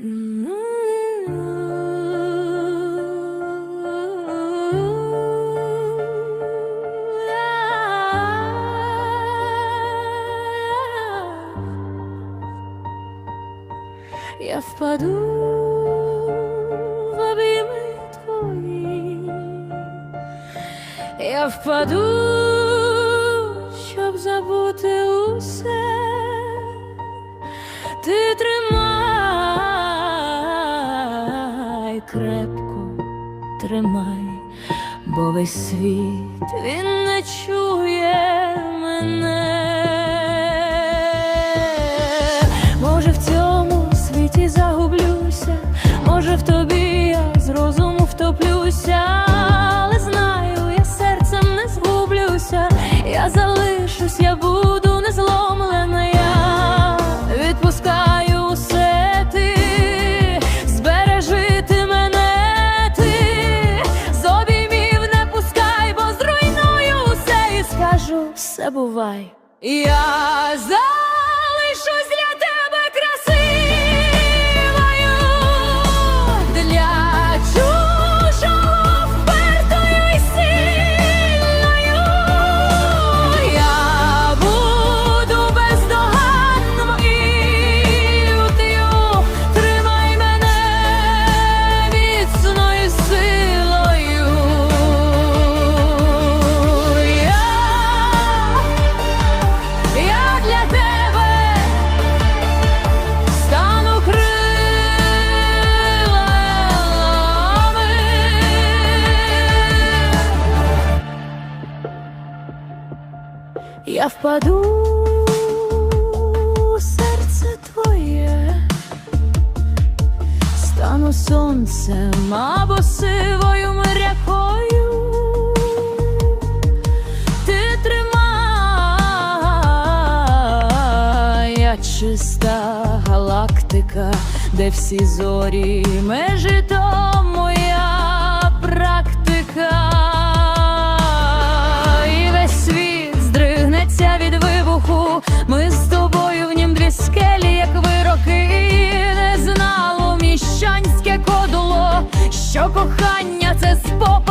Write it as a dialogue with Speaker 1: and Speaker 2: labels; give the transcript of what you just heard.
Speaker 1: Я впаду в обійми твої, я впаду, щоб забути усе. Ти крепко, тримай, бо весь світ він не чує все бувай. Я залишусь Я впаду серце твоє, стану сонцем або сивою морякою. Ти тримай, я чиста галактика, де всі зорі межі то що кохання це спо.